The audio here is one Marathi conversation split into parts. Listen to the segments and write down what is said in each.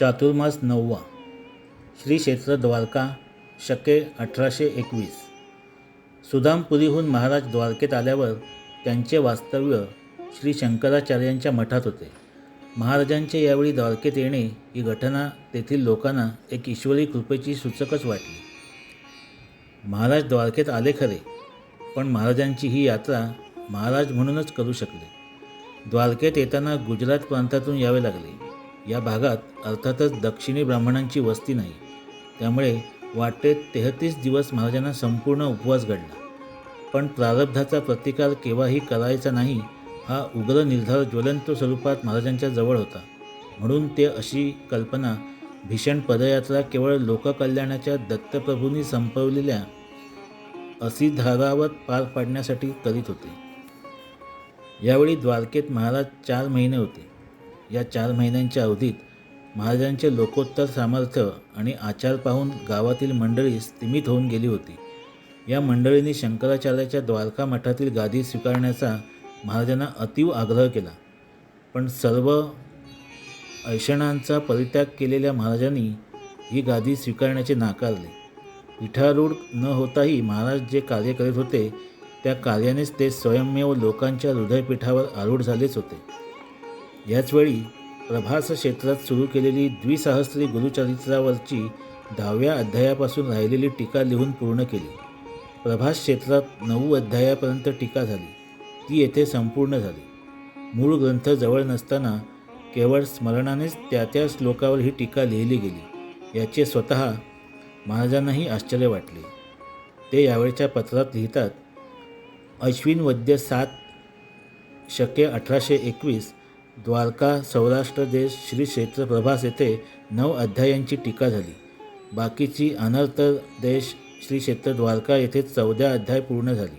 चातुर्मास नववा श्री क्षेत्र द्वारका शके अठराशे एकवीस. सुदामपुरीहून महाराज द्वारकेत आल्यावर त्यांचे वास्तव्य श्री शंकराचार्यांच्या मठात होते. महाराजांचे यावेळी द्वारकेत येणे ही घटना तेथील लोकांना एक ईश्वरी कृपेची सूचकच वाटली. महाराज द्वारकेत आले खरे पण महाराजांची ही यात्रा महाराज म्हणूनच करू शकले. द्वारकेत येताना गुजरात प्रांतातून यावे लागले. या भागात अर्थातच दक्षिणी ब्राह्मणांची वस्ती नाही. त्यामुळे वाटेत तेहतीस दिवस महाराजांना संपूर्ण उपवास घडला. पण प्रारब्धाचा प्रतिकार केव्हाही करायचा नाही हा उग्र निर्धार ज्वलंत स्वरूपात महाराजांच्या जवळ होता. म्हणून ते अशी कल्पना भीषण पदयात्रा केवळ लोककल्याणाच्या दत्तप्रभूंनी संपवलेल्या असिधारावत पार पाडण्यासाठी करीत होते. यावेळी द्वारकेत महाराज चार महिने होते. या चार महिन्यांच्या अवधीत महाराजांचे लोकोत्तर सामर्थ्य आणि आचार पाहून गावातील मंडळी स्थिमित होऊन गेली होती. या मंडळींनी शंकराचार्याच्या द्वारका मठातील गादी स्वीकारण्याचा महाराजांना अतीव आग्रह केला. पण सर्व ऐषणांचा परित्याग केलेल्या महाराजांनी ही गादी स्वीकारण्याचे नाकारले. पिठारूढ न होताही महाराज जे कार्य करीत होते त्या कार्यानेच ते स्वयंमेव लोकांच्या हृदयपीठावर आरूढ झालेच होते. याचवेळी प्रभास क्षेत्रात सुरू केलेली द्विसहस्त्री गुरुचरित्रावरची दहाव्या अध्यायापासून राहिलेली टीका लिहून पूर्ण केली. प्रभास क्षेत्रात नऊ अध्यायापर्यंत टीका झाली. ती येथे संपूर्ण झाली. मूळ ग्रंथ जवळ नसताना केवळ स्मरणानेच त्या त्या श्लोकावर ही टीका लिहिली गेली याचे स्वतः महाराजांनाही आश्चर्य वाटले. ते यावेळच्या पत्रात लिहितात अश्विन वद्य सात शके अठराशे एकवीस द्वारका सौराष्ट्र देश श्री क्षेत्र प्रभास येथे नऊ अध्यायांची टीका झाली. बाकीची अनर्थ देश श्री क्षेत्र द्वारका येथे चौदा अध्याय पूर्ण झाली.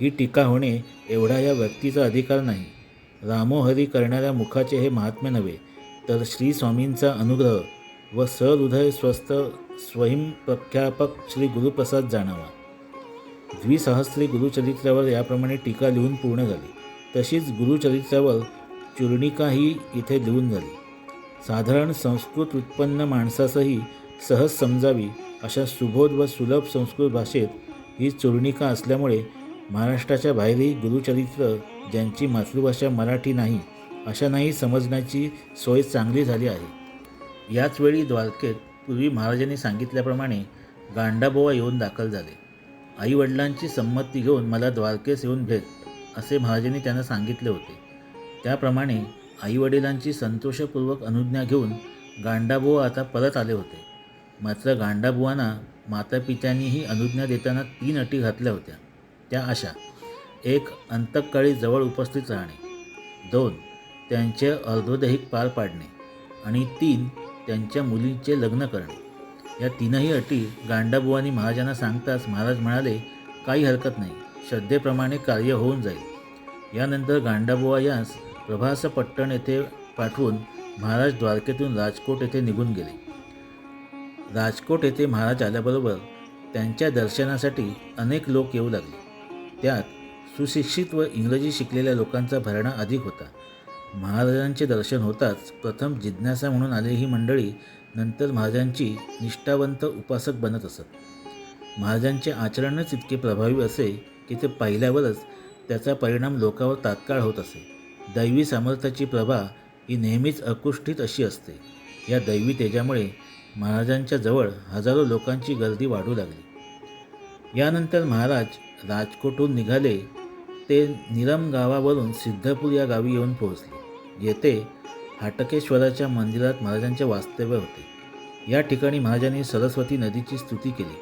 ही टीका होणे एवढा या व्यक्तीचा अधिकार नाही. रामोहरी करणाऱ्या मुखाचे हे महात्म्य नव्हे तर श्री स्वामींचा अनुग्रह व सहृदय स्वस्थ स्वयंप्रख्यापक श्री गुरुप्रसाद जाणावा. द्विसहस्री गुरुचरित्रावर याप्रमाणे टीका लिहून पूर्ण झाली. तशीच गुरुचरित्रावर चूर्णिका ही इथे लिहून झाली साधारण संस्कृत उत्पन्न माणसासही सहज समजावी अशा सुबोध व सुलभ संस्कृत भाषेत ही चूर्णिका असल्यामुळे महाराष्ट्राच्या बाहेरही गुरुचरित्र ज्यांची मातृभाषा मराठी नाही अशांनाही समजण्याची सोय चांगली झाली आहे. याचवेळी द्वारकेत पूर्वी महाराजांनी सांगितल्याप्रमाणे गांडाबोवा येऊन दाखल झाले. आईवडिलांची संमती घेऊन मला द्वारकेस येऊन भेट असे महाराजांनी त्यांना सांगितले होते. त्याप्रमाणे आईवडिलांची संतोषपूर्वक अनुज्ञा घेऊन गांडाबुवा आता परत आले होते. मात्र गांडाबुवांना मातापित्यांनीही अनुज्ञा देताना तीन अटी घातल्या होत्या. त्या अशा. एक अंतकाळी जवळ उपस्थित राहणे. दोन त्यांचे अर्धोदैहिक पार पाडणे. आणि तीन त्यांच्या मुलींचे लग्न करणे. या तीनही अटी गांडाबुवांनी महाराजांना सांगताच महाराज म्हणाले काही हरकत नाही. श्रद्धेप्रमाणे कार्य होऊन जाईल. यानंतर गांडाबुवा यास प्रभासपट्टण येथे पाठवून महाराज द्वारकेतून राजकोट येथे निघून गेले. राजकोट येथे महाराज आल्याबरोबर त्यांच्या दर्शनासाठी अनेक लोक येऊ लागले. त्यात सुशिक्षित व इंग्रजी शिकलेल्या लोकांचा भरणा अधिक होता. महाराजांचे दर्शन होताच प्रथम जिज्ञासा म्हणून आलेली ही मंडळी नंतर महाराजांची निष्ठावंत उपासक बनत असत. महाराजांचे आचरणच इतके प्रभावी असे की ते पाहिल्यावरच त्याचा परिणाम लोकावर तात्काळ होत असे. दैवी सामर्थ्याची प्रभा ही नेहमीच अकुष्ठित अशी असते. या दैवी तेजामुळे महाराजांच्या जवळ हजारो लोकांची गर्दी वाढू लागली. यानंतर महाराज राजकोटहून निघाले. ते निरम गावावरून सिद्धपूर या गावी येऊन पोहोचले येथे हाटकेश्वराच्या मंदिरात महाराजांचे वास्तव्य होते. या ठिकाणी महाराजांनी सरस्वती नदीची स्तुती केली.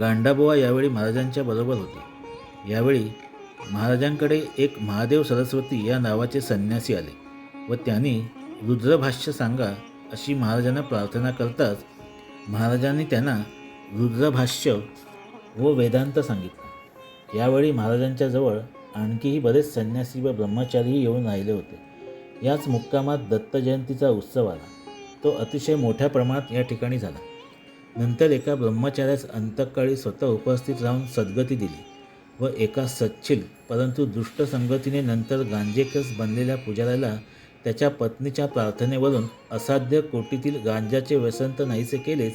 गांडाबोवा यावेळी महाराजांच्या बरोबर होते. यावेळी महाराजांकडे एक महादेव सरस्वती या नावाचे संन्यासी आले व त्यांनी रुद्रभाष्य सांगा अशी महाराजांना प्रार्थना करताच महाराजांनी त्यांना रुद्रभाष्य व वेदांत सांगितलं. यावेळी महाराजांच्या जवळ आणखीही बरेच संन्यासी व ब्रह्मचारीही येऊन राहिले होते. याच मुक्कामात दत्त जयंतीचा उत्सव आला. तो अतिशय मोठ्या प्रमाणात या ठिकाणी झाला. नंतर एका ब्रह्मचार्यास अंतकाळी स्वतः उपस्थित राहून सद्गती दिली. व एका सच्छिल परंतु दुष्ट संगतीने नंतर गांजेकस बनलेल्या पुजाऱ्याला त्याच्या पत्नीच्या प्रार्थनेवरून असाध्य कोटीतील गांजाचे व्यसन तर नाहीसे केलेच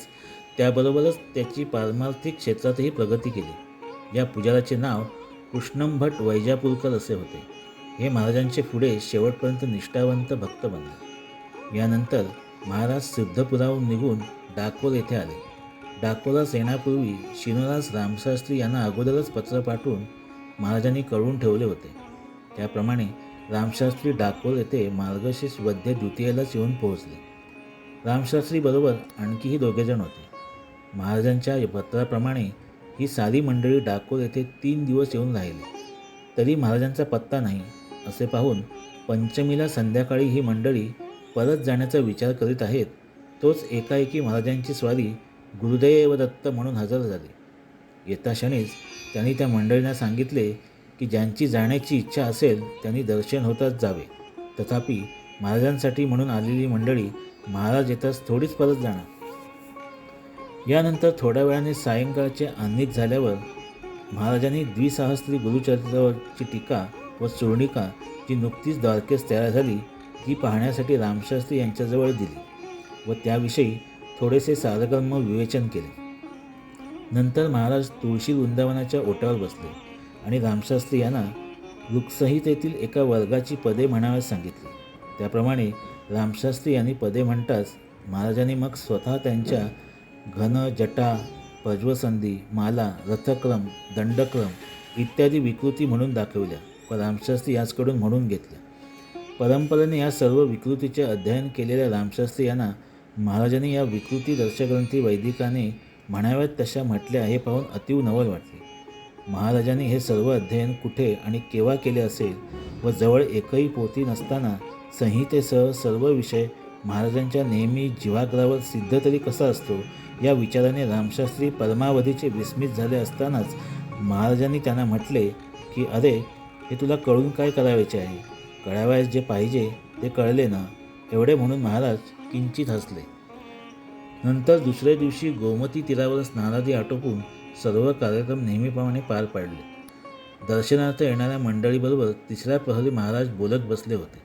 त्याबरोबरच त्याची पारमार्थिक क्षेत्रातही प्रगती केली. या पुजाराचे नाव कृष्णम भट वैजापूरकर असे होते. हे महाराजांचे पुढे शेवटपर्यंत निष्ठावंत भक्त बनले. यानंतर महाराज सिद्धपुराहून निघून डाकोर येथे आले. डाकोरास येण्यापूर्वी शिनोरास रामशास्त्री यांना अगोदरच पत्र पाठवून महाराजांनी कळवून ठेवले होते. त्याप्रमाणे रामशास्त्री डाकोर येथे मार्गशीर्ष वद्य द्वितीयेलाच येऊन पोहोचले. रामशास्त्रीबरोबर आणखीही दोघेजण होते. महाराजांच्या पत्राप्रमाणे ही सारी मंडळी डाकोर येथे तीन दिवस येऊन राहिली. तरी महाराजांचा पत्ता नाही असे पाहून पंचमीला संध्याकाळी ही मंडळी परत जाण्याचा विचार करीत आहेत तोच एकाएकी महाराजांची स्वारी गुरुदेव दत्त म्हणून हजर झाले. येता क्षणीच त्यांनी त्या मंडळींना सांगितले की ज्यांची जाण्याची इच्छा असेल त्यांनी दर्शन होताच जावे. तथापि महाराजांसाठी म्हणून आलेली मंडळी महाराज येताच थोडीच परत जाणार. यानंतर थोड्या वेळाने सायंकाळचे आन्निक झाल्यावर महाराजांनी द्विसाहस्त्री गुरुचरित्रावरची टीका व चूर्णिका जी नुकतीच द्वारकेस तयार झाली ती पाहण्यासाठी रामशास्त्री यांच्याजवळ दिली व त्याविषयी थोडेसे सारगर्म विवेचन केले. नंतर महाराज तुळशी वृंदावनाच्या ओट्यावर बसले आणि रामशास्त्री यांना वृक्षसंहितेतील एका वर्गाची पदे म्हणाव्यास सांगितली. त्याप्रमाणे रामशास्त्री यांनी पदे म्हणताच महाराजांनी मग स्वतः त्यांच्या घन जटा प्रज्वसंधी माला रथक्रम दंडक्रम इत्यादी विकृती म्हणून दाखविल्या. व रामशास्त्री याचकडून म्हणून घेतल्या. परंपरेने या सर्व विकृतीचे अध्ययन केलेल्या रामशास्त्री यांना महाराजांनी या विकृती दर्शग्रंथी वैदिकाने म्हणाव्यात तशा म्हटल्या हे पाहून अतिव नवल वाटले. महाराजांनी हे सर्व अध्ययन कुठे आणि केव्हा केले असेल व जवळ एकही पोथी नसताना संहितेसह सर्व विषय महाराजांच्या नेहमी जीवाग्रावर सिद्ध तरी कसा असतो या विचाराने रामशास्त्री परमावधीचे विस्मित झाले असतानाच महाराजांनी त्यांना म्हटले की अरे हे तुला कळून काय करावायचे आहे? कळावयास जे पाहिजे ते कळले ना? एवढे म्हणून महाराज किंचित हसले. नंतर दुसऱ्या दिवशी गोमती तीरावर स्नानादी आटोपून सर्व कार्यक्रम नेहमीप्रमाणे पार पाडले. दर्शनार्थ येणाऱ्या मंडळीबरोबर तिसऱ्या प्रहरी महाराज बोलत बसले होते.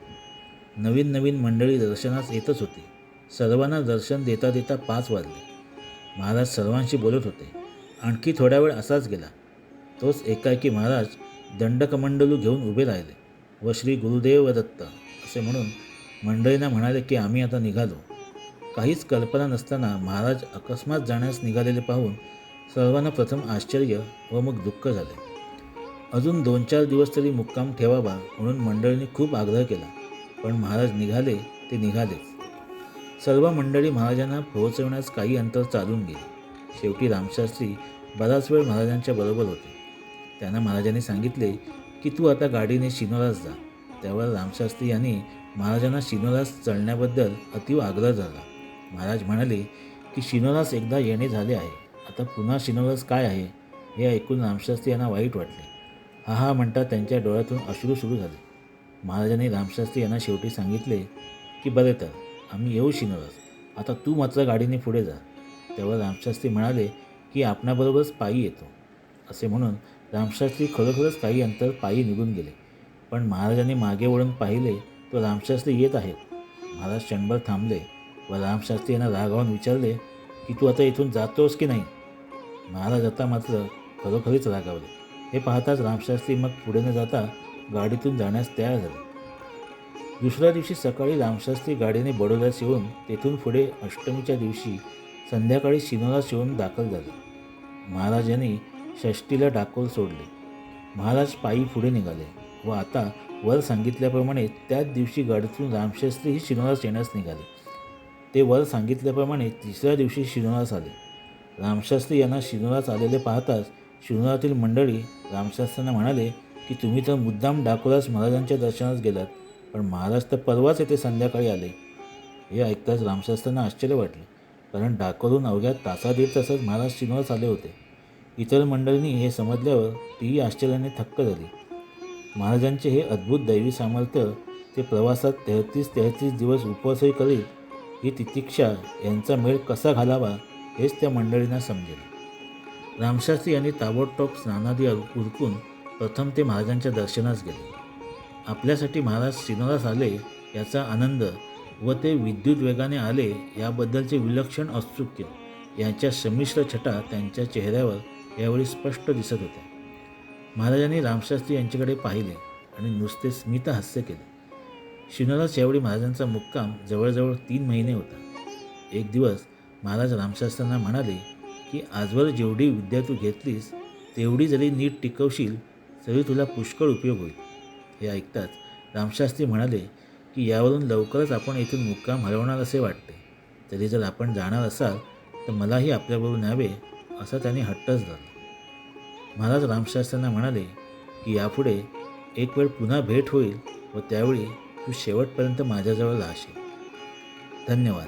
नवीन नवीन मंडळी दर्शनास येतच होती. सर्वांना दर्शन देता देता पाच वाजले. महाराज सर्वांशी बोलत होते. आणखी थोडा वेळ असाच गेला. तोच एकाएकी महाराज दंडकमंडलू घेऊन उभे राहिले व श्री गुरुदेव दत्त असे म्हणून मंडळींना म्हणाले की आम्ही आता निघालो. काहीच कल्पना नसताना महाराज अकस्मात जाण्यास निघालेले पाहून सर्वांना प्रथम आश्चर्य व मग दुःख झाले. अजून दोन चार दिवस तरी मुक्काम ठेवावा म्हणून मंडळींनी खूप आग्रह केला पण महाराज निघाले ते निघालेच. सर्व मंडळी महाराजांना पोहोचवण्यास काही अंतर चालून गेले. शेवटी रामशास्त्री बराच वेळ महाराजांच्या बरोबर होते. त्यांना महाराजांनी सांगितले की तू आता गाडीने शिनोरास जा. त्यावर रामशास्त्री यांनी महाराजांना शिनोरास चढण्याबद्दल अतिव आग्रह झाला. महाराज म्हणाले की शिनोरास एकदा येणे झाले आहे. आता पुन्हा शिनोरास काय आहे हे ऐकून रामशास्त्री यांना वाईट वाटले. हा हा म्हणता त्यांच्या डोळ्यातून अश्रू सुरू झाले. महाराजांनी रामशास्त्री यांना शेवटी सांगितले की बरे तर आम्ही येऊ शिनोरास आता तू मात्र गाडीने पुढे जा. तेव्हा रामशास्त्री म्हणाले की आपणाबरोबरच पायी येतो. असे म्हणून रामशास्त्री खरोखरच काही अंतर पायी निघून गेले. पण महाराजांनी मागे वळून पाहिले तो रामशास्त्री येत आहेत. महाराज क्षणभर थांबले व रामशास्त्री यांना रागावून विचारले की तू आता इथून जातोस की नाही? महाराज आता मात्र खरोखरीच रागावले. हे पाहताच रामशास्त्री मग पुढे न जाता गाडीतून जाण्यास तयार झाले. दुसऱ्या दिवशी सकाळी रामशास्त्री गाडीने बडोद्यास येऊन तेथून पुढे अष्टमीच्या दिवशी संध्याकाळी शिनोरास येऊन दाखल झाले. महाराज यांनी षष्टीला डाकोल सोडले. महाराज पायी पुढे निघाले व आता वर सांगितल्याप्रमाणे त्याच दिवशी गाडीतून रामशास्त्रीही शिनोरास येण्यास निघाले. ते वर सांगितल्याप्रमाणे तिसऱ्या दिवशी शिनोरास आले. रामशास्त्री यांना शिनोरास आलेले पाहताच शिनोरातील मंडळी रामशास्त्रांना म्हणाले की तुम्ही तर मुद्दाम डाकोरास महाराजांच्या दर्शनास गेलात पण महाराज तर परवाच येथे संध्याकाळी आले. हे ऐकताच रामशास्त्रांना आश्चर्य वाटले कारण डाकोरून अवघ्या तासा दीड तासात महाराज श्रीनिवास आले होते. इतर मंडळींनी हे समजल्यावर तीही आश्चर्याने थक्क झाली. महाराजांचे हे अद्भुत दैवी सामर्थ्य ते प्रवासात तेहतीस तेहतीस दिवस उपवासही करीत ही तितिक्षा यांचा मेळ कसा घालावा हेच त्या मंडळींना समजेल. रामशास्त्री यांनी ताबडतोब स्नानादी उरकून प्रथम ते महाराजांच्या दर्शनास गेले. आपल्यासाठी महाराज शिनोरास आले याचा आनंद व ते विद्युत वेगाने आले याबद्दलचे विलक्षण औत्सुक्य यांच्या संमिश्र छटा त्यांच्या चेहऱ्यावर यावेळी स्पष्ट दिसत होत्या. महाराजांनी रामशास्त्री यांच्याकडे पाहिले आणि नुसते स्मित हास्य केले. शिवनालाच यावेळी महाराजांचा मुक्काम जवळजवळ तीन महिने होता. एक दिवस महाराज रामशास्त्रींना म्हणाले की आजवर जेवढी विद्या तू घेतलीस तेवढी जरी नीट टिकवशील तरी तुला पुष्कळ उपयोग होईल. हे ऐकताच रामशास्त्री म्हणाले की यावरून लवकरच आपण येथून मुक्काम हलवणार असे वाटते. तरी जर आपण जाणार असाल तर मलाही आपल्याबरोबर न्यावे असा त्याने हट्टच धरला. महाराज रामशास्त्रांना म्हणाले की यापुढे एक वेळ पुन्हा भेट होईल व त्यावेळी तू शेवटपर्यंत माझ्याजवळ राहशील. धन्यवाद.